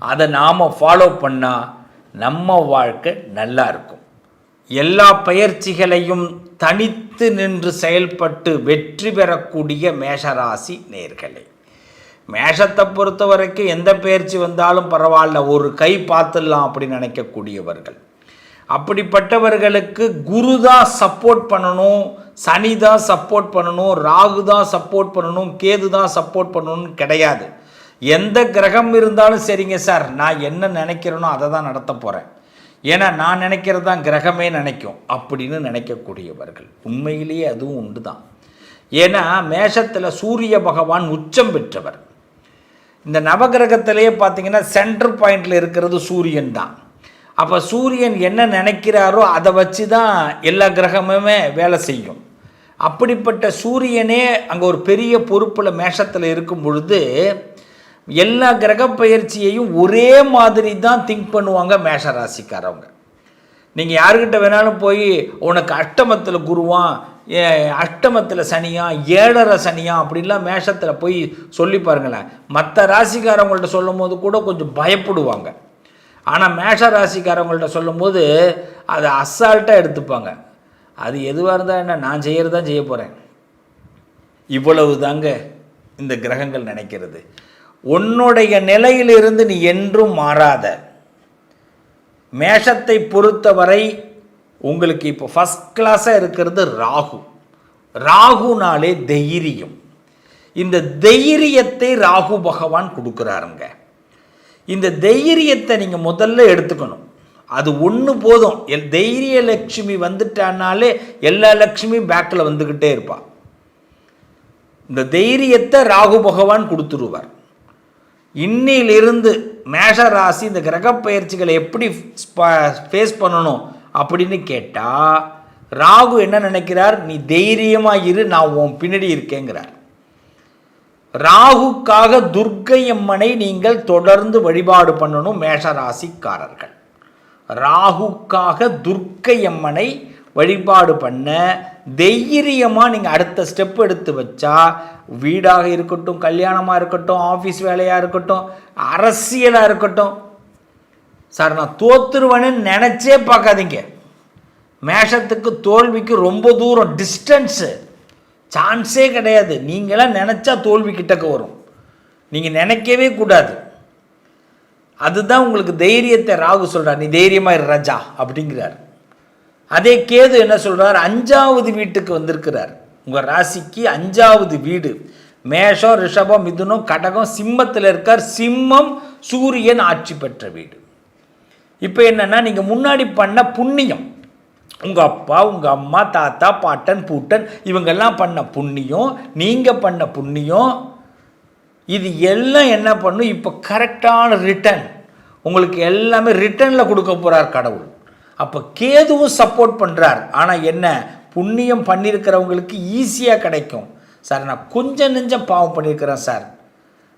அதை நாம் ஃபாலோ பண்ணால் நம்ம வாழ்க்கை நல்லா இருக்கும். எல்லா பயிற்சிகளையும் தனித்து நின்று செயல்பட்டு வெற்றி பெறக்கூடிய மேஷராசி நேர்களே. மேஷத்தை பொறுத்த வரைக்கும் எந்த பயிற்சி வந்தாலும் பரவாயில்ல ஒரு கை பார்த்துடலாம் அப்படின்னு நினைக்கக்கூடியவர்கள். அப்படிப்பட்டவர்களுக்கு குரு தான் சப்போர்ட் பண்ணணும் சனி தான் சப்போர்ட் பண்ணணும் ராகு தான் சப்போர்ட் பண்ணணும் கேது தான் சப்போர்ட் பண்ணணும்னு கிடையாது. எந்த கிரகம் இருந்தாலும் சரிங்க சார். நான் என்ன நினைக்கிறேனோ அதை தான் நடத்த போகிறேன் ஏன்னா நான் நினைக்கிறது தான் கிரகமே நினைக்கும். அப்படின்னு நினைக்கக்கூடியவர்கள். உண்மையிலேயே அதுவும் உண்டு தான். ஏன்னா மேஷத்தில் சூரிய பகவான் உச்சம் பெற்றவர். இந்த நவகிரகத்திலேயே பார்த்தீங்கன்னா சென்டர் பாயிண்டில் இருக்கிறது சூரியன் தான். அப்போ சூரியன் என்ன நினைக்கிறாரோ அதை வச்சு தான் எல்லா கிரகமுமே வேலை செய்யும். அப்படிப்பட்ட சூரியனே அங்கே ஒரு பெரிய பொறுப்பில் மேஷத்தில் இருக்கும் பொழுது எல்லா கிரக பயிற்சியையும் ஒரே மாதிரி தான் திங்க் பண்ணுவாங்க மேஷ ராசிக்காரவங்க. நீங்கள் யாருக்கிட்ட வேணாலும் போய் உனக்கு அஷ்டமத்தில் குருவான் அஷ்டமத்தில் சனியா ஏழரை சனியா அப்படின்லாம் மேஷத்தில் போய் சொல்லி பாருங்களேன். மற்ற ராசிக்காரவங்கள்ட்ட சொல்லும் போது கூட கொஞ்சம் பயப்படுவாங்க. ஆனால் மேஷ ராசிக்காரவங்கள்ட்ட சொல்லும்போது அதை அசால்ட்டாக எடுத்துப்பாங்க. அது எதுவாக இருந்தால் என்ன நான் செய்கிறது தான் செய்ய போகிறேன் இவ்வளவு தாங்க இந்த கிரகங்கள் நினைக்கிறது. உன்னுடைய நிலையிலிருந்து நீ என்றும் மாறாத. மேஷத்தை பொறுத்தவரை உங்களுக்கு இப்போ ஃபஸ்ட் கிளாஸாக இருக்கிறது ராகு. ராகுனாலே தைரியம். இந்த தைரியத்தை ராகு பகவான் கொடுக்குறாருங்க. இந்த தைரியத்தை நீங்கள் முதல்ல எடுத்துக்கணும். அது ஒன்று போதும். எல் தைரிய லட்சுமி வந்துட்டானாலே எல்லா லட்சுமியும் பேக்கில் வந்துக்கிட்டே இருப்பாள் இந்த தைரியத்தை ராகு பகவான் கொடுத்துருவார். இன்னிலிருந்து மேஷ ராசி இந்த கிரக பயிற்சிகளை எப்படி ஃபேஸ் பண்ணணும் அப்படின்னு கேட்டால் ராகு என்ன நினைக்கிறார்? நீ தைரியமாக இரு நான் உன் பின்னாடி இருக்கேங்கிறார். ராகுக்காக துர்க்கை அம்மனை நீங்கள் தொடர்ந்து வழிபாடு பண்ணணும் மேஷ ராசிக்காரர்கள் ராகுக்காக துர்க்கை அம்மனை வழிபாடு பண்ண தைரியமாக நீங்கள் அடுத்த ஸ்டெப் எடுத்து வச்சா வீடாக இருக்கட்டும் கல்யாணமாக இருக்கட்டும் ஆஃபீஸ் வேலையாக இருக்கட்டும் அரசியலாக இருக்கட்டும். சார் நான் தோத்துருவேன்னு நினச்சே பார்க்காதீங்க. மேஷத்துக்கு தோல்விக்கு ரொம்ப தூரம் டிஸ்டன்ஸு சான்ஸே கிடையாது. நீங்களாம் நினச்சா தோல்வி கிட்டக்க வரும். நீங்கள் நினைக்கவே கூடாது. அதுதான் உங்களுக்கு தைரியத்தை ராகு சொல்கிறார் நீ தைரியமாக ரஜா அப்படிங்கிறார். அதே கேது என்ன சொல்கிறார் அஞ்சாவது வீட்டுக்கு வந்திருக்கிறார். உங்கள் ராசிக்கு அஞ்சாவது வீடு. மேஷம் ரிஷபம் மிதுனம் கடகம் சிம்மத்தில் இருக்கார். சிம்மம் சூரியன் ஆட்சி பெற்ற வீடு. இப்போ என்னென்னா நீங்கள் முன்னாடி பண்ண புண்ணியம். உங்கள் அப்பா உங்கள் அம்மா தாத்தா பாட்டன் பூட்டன் இவங்கெல்லாம் பண்ண புண்ணியம் நீங்கள் பண்ண புண்ணியம் இது எல்லாம் என்ன பண்ணும்? இப்போ கரெக்டான ரிட்டர்ன் உங்களுக்கு எல்லாமே ரிட்டர்னில் கொடுக்க போகிறார் கடவுள். அப்போ கேதுவும் சப்போர்ட் பண்ணுறார் ஆனால் என்ன? புண்ணியம் பண்ணியிருக்கிறவங்களுக்கு ஈஸியாக கிடைக்கும். சார் நான் கொஞ்சம் நெஞ்சம் பாவம் பண்ணியிருக்கிறேன் சார்.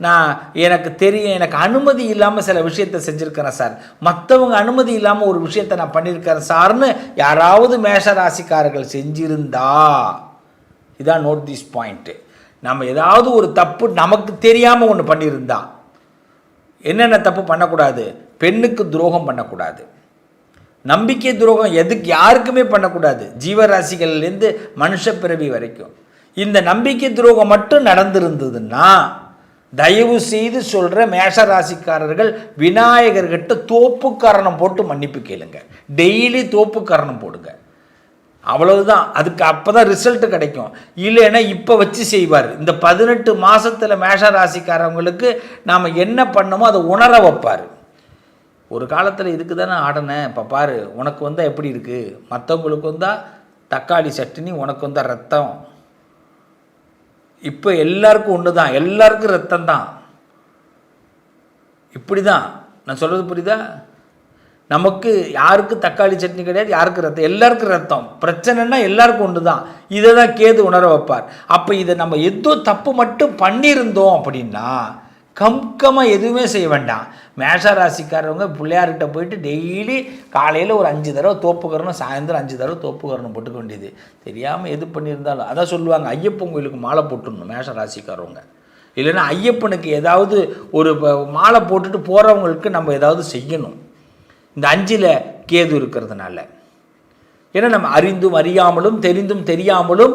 நான் எனக்கு தெரியும் எனக்கு அனுமதி இல்லாமல் சில விஷயத்தை செஞ்சுருக்கிறேன் சார். மற்றவங்க அனுமதி இல்லாமல் ஒரு விஷயத்தை நான் பண்ணியிருக்கிறேன் சார்னு யாராவது மேஷ ராசிக்காரர்கள் செஞ்சிருந்தா இதான் நோட் திஸ் பாயிண்ட்டு நம்ம ஏதாவது ஒரு தப்பு நமக்கு தெரியாமல் ஒன்று பண்ணியிருந்தா என்னென்ன தப்பு பண்ணக்கூடாது? பெண்ணுக்கு துரோகம் பண்ணக்கூடாது. நம்பிக்கை துரோகம் எதுக்கு யாருக்குமே பண்ணக்கூடாது. ஜீவராசிகள்லேருந்து மனுஷ பிறவி வரைக்கும். இந்த நம்பிக்கை துரோகம் மட்டும் நடந்திருந்ததுன்னா தயவு செய்து சொல்கிற மேஷராசிக்காரர்கள் விநாயகர்கிட்ட தோப்பு காரணம் போட்டு மன்னிப்பு கேளுங்க. டெய்லி தோப்பு காரணம் போடுங்க. அவ்வளவுதான். அதுக்கு அப்போ தான் ரிசல்ட்டு கிடைக்கும். இல்லைன்னா இப்போ வச்சு செய்வார். இந்த பதினெட்டு மாதத்தில் மேஷராசிக்காரவங்களுக்கு நாம் என்ன பண்ணமோ அதை உணர வைப்பார். ஒரு காலத்தில் இதுக்கு தானே ஆடினேன். இப்போ பாரு உனக்கு வந்தால் எப்படி இருக்குது மற்றவங்களுக்கு வந்தால் தக்காளி சட்னி உனக்கு வந்தால் ரத்தம். இப்போ எல்லாருக்கும் ஒன்று தான் எல்லாருக்கும் ரத்தம் தான் இப்படி தான் நான் சொல்கிறது புரியுதா? நமக்கு யாருக்கு தக்காளி சட்னி கிடையாது யாருக்கு ரத்தம். எல்லாருக்கும் ரத்தம். பிரச்சனைனா எல்லாருக்கும் ஒன்று தான் இதை தான் கேது உணர வைப்பார். அப்போ இதை நம்ம எதோ தப்பு மட்டும் பண்ணியிருந்தோம் அப்படின்னா கம்கமாக எதுவுமே செய்ய வேண்டாம். மேஷ ராசிக்காரவங்க பிள்ளையார்கிட்ட போயிட்டு டெய்லி காலையில் ஒரு அஞ்சு தடவை தோப்புக்கரணும் சாயந்தரம் அஞ்சு தடவை தோப்புக்கரணும் போட்டுக்க வேண்டியது. தெரியாமல் எது பண்ணியிருந்தாலும் அதான் சொல்லுவாங்க ஐயப்பன் கோயிலுக்கு மாலை போட்டுடணும் மேஷ ராசிக்காரவங்க இல்லைன்னா ஐயப்பனுக்கு ஏதாவது ஒரு மாலை போட்டுட்டு போகிறவங்களுக்கு நம்ம ஏதாவது செய்யணும். இந்த அஞ்சில் கேது இருக்கிறதுனால. ஏன்னா நம்ம அறிந்தும் அறியாமலும் தெரிந்தும் தெரியாமலும்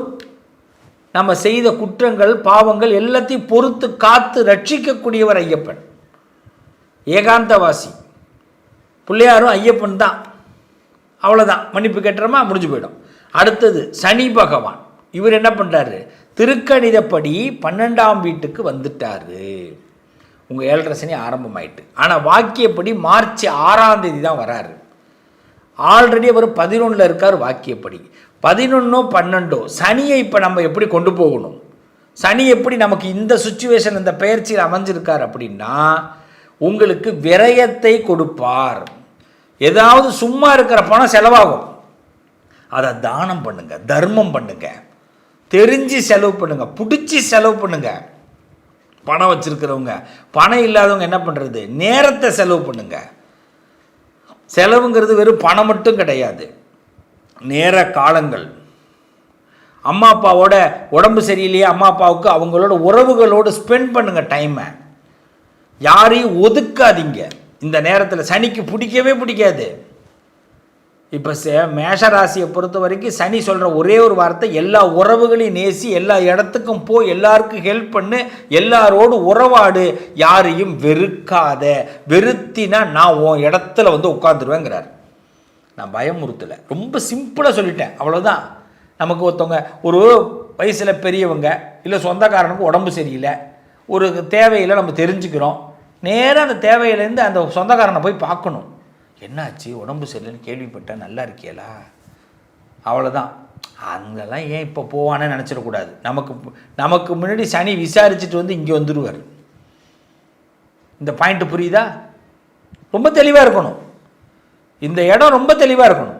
நம்ம செய்த குற்றங்கள் பாவங்கள் எல்லாத்தையும் பொறுத்து காத்து ரட்சிக்கக்கூடியவர் ஐயப்பன். ஏகாந்தவாசி. பிள்ளையாரும் ஐயப்பன் தான். அவ்வளோதான் மன்னிப்பு கேட்டுறோமா? முடிஞ்சு போயிடும். அடுத்தது சனி பகவான். இவர் என்ன பண்ணுறாரு திருக்கணிதப்படி பன்னெண்டாம் வீட்டுக்கு வந்துட்டாரு. உங்கள் ஏழரை சனி ஆரம்பமாயிட்டு. ஆனால் வாக்கியப்படி மார்ச் ஆறாம் தேதி தான் வராரு. ஆல்ரெடி அவர் பதினொன்றில் இருக்கார் வாக்கியப்படி. பதினொன்னோ பன்னெண்டோ சனியை இப்போ நம்ம எப்படி கொண்டு போகணும்? சனி எப்படி நமக்கு இந்த சுச்சுவேஷன் இந்த பயிற்சியில் அமைஞ்சிருக்கார் அப்படின்னா உங்களுக்கு விரயத்தை கொடுப்பார். ஏதாவது சும்மா இருக்கிற பணம் செலவாகும். அதை தானம் பண்ணுங்க தர்மம் பண்ணுங்க. தெரிஞ்சு செலவு பண்ணுங்க பிடிச்சி செலவு பண்ணுங்க. பணம் வச்சிருக்கிறவங்க பணம் இல்லாதவங்க என்ன பண்ணுறது நேரத்தை செலவு பண்ணுங்க. செலவுங்கிறது வெறும் பணம் மட்டும் கிடையாது. நேர காலங்கள். அம்மா அப்பாவோட உடம்பு சரியில்லையே அம்மா அப்பாவுக்கு அவங்களோட உறவுகளோடு ஸ்பெண்ட் பண்ணுங்கள் டைமை யாரையும் ஒதுக்காதீங்க. இந்த நேரத்தில் சனிக்கு பிடிக்கவே பிடிக்காது. இப்போ மேஷராசியை பொறுத்த வரைக்கும் சனி சொல்கிற ஒரே ஒரு வார்த்தை எல்லா உறவுகளையும் நேசி எல்லா இடத்துக்கும் போ எல்லாருக்கும் ஹெல்ப் பண்ணு எல்லாரோடு உறவாடு யாரையும் வெறுக்காத வெறுத்தினா நான் உன் இடத்துல வந்து உட்காந்துருவேங்கிறார் நான் பயமுறுத்தலை. ரொம்ப சிம்பிளாக சொல்லிட்டேன். அவ்வளோதான் நமக்கு ஒருத்தவங்க ஒரு வயசில் பெரியவங்க இல்லை சொந்தக்காரனுக்கு உடம்பு சரியில்லை ஒரு தேவையில் நம்ம தெரிஞ்சுக்கிறோம். நேராக அந்த தேவையிலேருந்து அந்த சொந்தக்காரனை போய் பார்க்கணும். என்னாச்சு? உடம்பு சரியில்லைன்னு கேள்விப்பட்டேன் நல்லா இருக்கியலா? அவ்வளோதான் அங்கெல்லாம் ஏன் இப்போ போவானே நினச்சிடக்கூடாது நமக்கு நமக்கு முன்னாடி சனி விசாரிச்சுட்டு வந்து இங்கே வந்துடுவார் இந்த பாயிண்ட்டு புரியுதா? ரொம்ப தெளிவாக இருக்கணும். இந்த இடம் ரொம்ப தெளிவாக இருக்கணும்.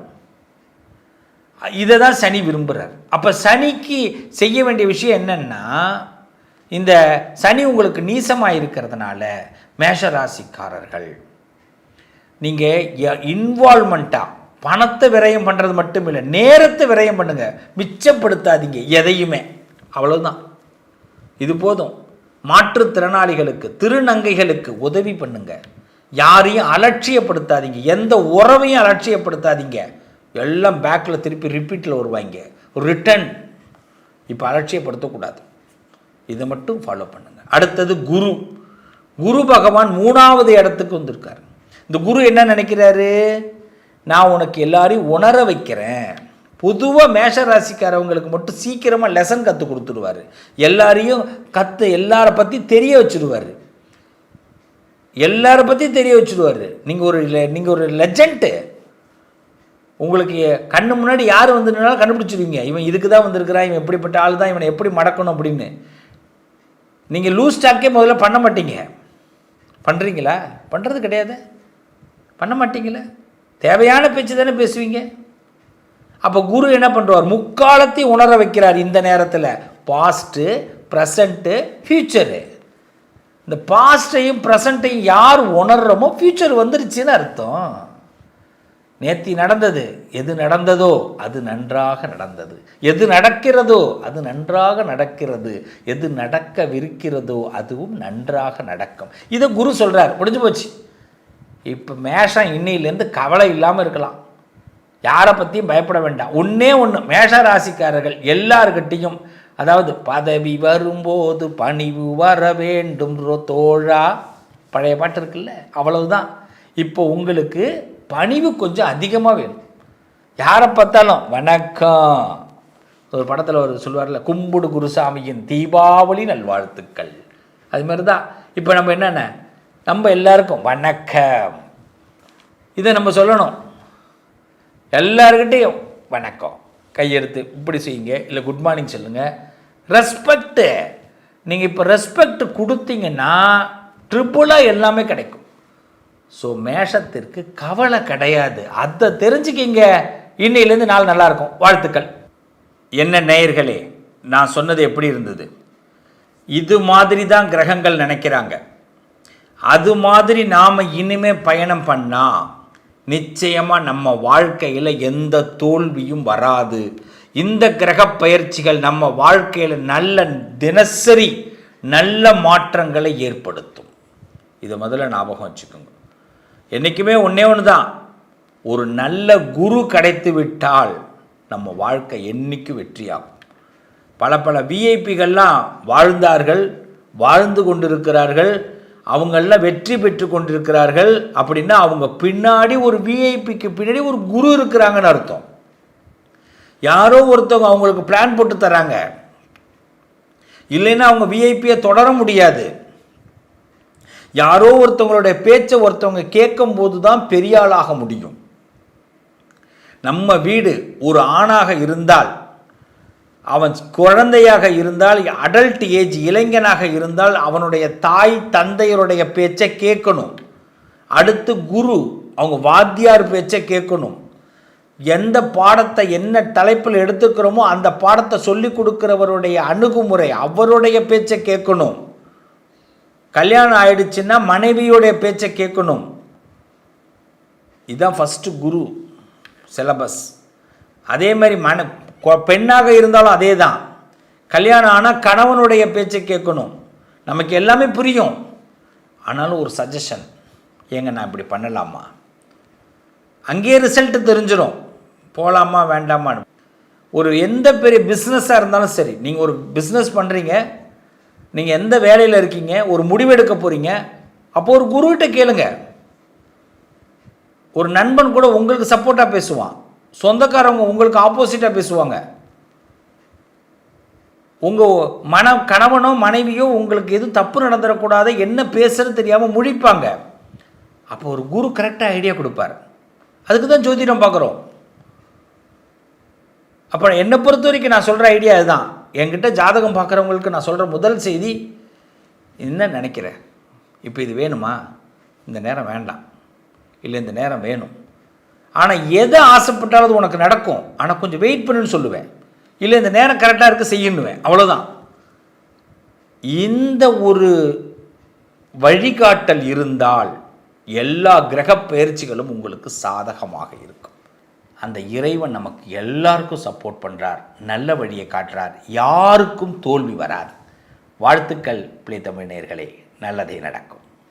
இதை தான் சனி விரும்புகிறார் அப்போ சனிக்கு செய்ய வேண்டிய விஷயம் என்னென்னா இந்த சனி உங்களுக்கு நீசமாக இருக்கிறதுனால மேஷராசிக்காரர்கள் நீங்கள் இன்வால்மெண்ட்டாக பணத்தை விரயம் பண்ணுறது மட்டும் இல்லை நேரத்தை விரயம் பண்ணுங்க. மிச்சப்படுத்தாதீங்க எதையுமே. அவ்வளோதான் இது போதும். மாற்றுத்திறனாளிகளுக்கு திருநங்கைகளுக்கு உதவி பண்ணுங்கள் யாரையும் அலட்சியப்படுத்தாதீங்க. எந்த உறவையும் அலட்சியப்படுத்தாதீங்க. எல்லாம் பேக்கில் திருப்பி ரிப்பீட்டில் வருவாங்க. ரிட்டன் இப்போ அலட்சியப்படுத்தக்கூடாது. இதை மட்டும் ஃபாலோ பண்ணுங்க. அடுத்தது குரு. குரு பகவான் மூணாவது இடத்துக்கு வந்திருக்கார். இந்த குரு என்ன நினைக்கிறாரு? நான் உனக்கு எல்லாரையும் உணர வைக்கிறேன். பொதுவாக மேஷ ராசிக்காரவங்களுக்கு மட்டும் சீக்கிரமாக லெசன் கற்றுக் கொடுத்துருவார் எல்லாரையும் கற்று எல்லாரை பற்றி தெரிய வச்சுருவார் எல்லாரை பற்றியும் தெரிய வச்சுருவார். நீங்கள் ஒரு நீங்கள் ஒரு லெஜண்ட்டு உங்களுக்கு கண்ணு முன்னாடி யார் வந்துருந்தாலும் கண்டுபிடிச்சிருவீங்க. இவன் இதுக்கு தான் வந்திருக்கிறான் இவன் எப்படிப்பட்ட ஆள் தான் இவனை எப்படி மடக்கணும் அப்படின்னு. நீங்கள் லூஸ் ஸ்டாக்கே முதல்ல பண்ண மாட்டீங்க. பண்ணுறீங்களா பண்ணுறது கிடையாது. பண்ண மாட்டீங்களா? தேவையான பேச்சு தானே பேசுவீங்க. அப்போ குரு என்ன பண்ணுறார் முக்காலத்தையும் உணர வைக்கிறார் இந்த நேரத்தில். பாஸ்ட்டு ப்ரெசண்ட்டு ஃப்யூச்சரு இந்த பாஸ்ட்டையும் ப்ரெசண்ட்டையும் யார் உணர்றோமோ ஃப்யூச்சர் வந்துருச்சுன்னு அர்த்தம். நேத்தி நடந்தது. எது நடந்ததோ அது நன்றாக நடந்தது. எது நடக்கிறதோ அது நன்றாக நடக்கிறது. எது நடக்கவிருக்கிறதோ அதுவும் நன்றாக நடக்கும். இதை குரு சொல்கிறார் முடிஞ்சு போச்சு. இப்போ மேஷம் இன்னையிலேருந்து கவலை இல்லாமல் இருக்கலாம். யாரை பற்றியும் பயப்பட வேண்டாம். ஒன்றே ஒன்று மேஷ ராசிக்காரர்கள் எல்லார்கிட்டையும் அதாவது பதவி வரும்போது பணிவு வர வேண்டும் தோழா. பழைய பாட்டு இருக்குல்ல? அவ்வளவுதான். இப்போ உங்களுக்கு பணிவு கொஞ்சம் அதிகமாக வேணும். யாரை பார்த்தாலும் வணக்கம். ஒரு படத்தில் ஒரு சொல்வார்ல கும்புடு குருசாமியின் தீபாவளி நல்வாழ்த்துக்கள். அது மாதிரி தான் இப்போ நம்ம என்னென்ன? நம்ம எல்லாருக்கும் வணக்கம். இதை நம்ம சொல்லணும். எல்லாருக்கிட்டேயும் வணக்கம். கையெடுத்து இப்படி செய்யுங்க. இல்லை குட் மார்னிங் சொல்லுங்கள் ரெஸ்பெக்ட்டு நீங்கள் இப்போ ரெஸ்பெக்ட் கொடுத்தீங்கன்னா ட்ரிப்புளாக எல்லாமே கிடைக்கும். ஸோ மேஷத்திற்கு கவலை கிடையாது. அதை தெரிஞ்சுக்கிங்க. இன்னையிலேருந்து நாள் நல்லாயிருக்கும் வாழ்த்துக்கள். என்ன நேயர்களே நான் சொன்னது எப்படி இருந்தது? இது மாதிரி தான் கிரகங்கள் நினைக்கிறாங்க. அது மாதிரி நாம் இனிமே பயணம் பண்ணால் நிச்சயமாக நம்ம வாழ்க்கையில் எந்த தோல்வியும் வராது. இந்த கிரக பயிற்சிகள் நம்ம வாழ்க்கையில் நல்ல தினசரி நல்ல மாற்றங்களை ஏற்படுத்தும். இதை முதல்ல ஞாபகம் வச்சுக்கோங்க. என்றைக்குமே ஒன்றே ஒன்று தான் ஒரு நல்ல குரு கிடைத்து விட்டால் நம்ம வாழ்க்கை என்றைக்கு வெற்றியாகும். பல பல விஐபிகள்லாம் வாழ்ந்தார்கள் வாழ்ந்து கொண்டிருக்கிறார்கள் அவங்கெல்லாம் வெற்றி பெற்று கொண்டிருக்கிறார்கள் அப்படின்னா அவங்க பின்னாடி ஒரு விஐபிக்கு பின்னாடி ஒரு குரு இருக்கிறாங்கன்னு அர்த்தம். யாரோ ஒருத்தவங்க அவங்களுக்கு பிளான் போட்டு தராங்க. இல்லைன்னா அவங்க விஐபியை தொடர முடியாது. யாரோ ஒருத்தவங்களுடைய பேச்சை ஒருத்தவங்க கேட்கும்போது தான் பெரிய ஆளாக முடியும். நம்ம வீடு ஒரு ஆணாக இருந்தால் அவன் குழந்தையாக இருந்தால் அடல்ட் ஏஜ் இளைஞனாக இருந்தால் அவனுடைய தாய் தந்தையருடைய பேச்சை கேட்கணும். அடுத்து குரு அவங்க வாத்தியார் பேச்சை கேட்கணும். எந்த பாடத்தை என்ன தலைப்பில் எடுத்துக்கிறோமோ அந்த பாடத்தை சொல்லி கொடுக்குறவருடைய அணுகுமுறை அவருடைய பேச்சை கேட்கணும். கல்யாணம் ஆயிடுச்சுன்னா மனைவியுடைய பேச்சை கேட்கணும். இதுதான் ஃபஸ்ட்டு குரு சிலபஸ் அதே மாதிரி மன பெண்ணாக இருந்தாலும் அதே தான் கல்யாணம் ஆனால் கணவனுடைய பேச்சை கேட்கணும். நமக்கு எல்லாமே புரியும். ஆனாலும் ஒரு சஜஷன் ஏங்க நான் இப்படி பண்ணலாமா? அங்கேயே ரிசல்ட்டு தெரிஞ்சிடும் போகலாமா வேண்டாமான்னு. ஒரு எந்த பெரிய பிஸ்னஸாக இருந்தாலும் சரி நீங்கள் ஒரு பிஸ்னஸ் பண்ணுறீங்க நீங்கள் எந்த வேலையில் இருக்கீங்க ஒரு முடிவெடுக்க போகிறீங்க அப்போ ஒரு குருக்கிட்ட கேளுங்க. ஒரு நண்பன் கூட உங்களுக்கு சப்போர்ட்டாக பேசுவான். சொந்தக்காரவங்க உங்களுக்கு ஆப்போசிட்டாக பேசுவாங்க. உங்கள் மன கணவனோ மனைவியோ உங்களுக்கு எதுவும் தப்பு நடந்துடக்கூடாது என்ன பேசுறது தெரியாமல் முழிப்பாங்க. அப்போ ஒரு குரு கரெக்டாக ஐடியா கொடுப்பார். அதுக்கு தான் ஜோதிடம் பார்க்குறோம். அப்போ என்னை பொறுத்த வரைக்கும் நான் சொல்கிற ஐடியா இதுதான் என்கிட்ட ஜாதகம் பார்க்குறவங்களுக்கு நான் சொல்கிற முதல் செய்தி என்ன நினைக்கிறேன் இப்போ இது வேணுமா? இந்த நேரம் வேண்டாம். இல்லை இந்த நேரம் வேணும். ஆனால் எதை ஆசைப்பட்டாலும் உனக்கு நடக்கும். ஆனால் கொஞ்சம் வெயிட் பண்ணுன்னு சொல்லுவேன். இல்லை இந்த நேரம் கரெக்டாக இருக்க செய்யணுவேன் அவ்வளோதான் இந்த ஒரு வழிகாட்டல் இருந்தால் எல்லா கிரக பயிற்சிகளும் உங்களுக்கு சாதகமாக இருக்கும். அந்த இறைவன் நமக்கு எல்லாருக்கும் சப்போர்ட் பண்ணுறார் நல்ல வழியை காட்டுறார் யாருக்கும் தோல்வி வராது. வாழ்த்துக்கள் பிள்ளை தமிழ் நல்லதே நடக்கும்.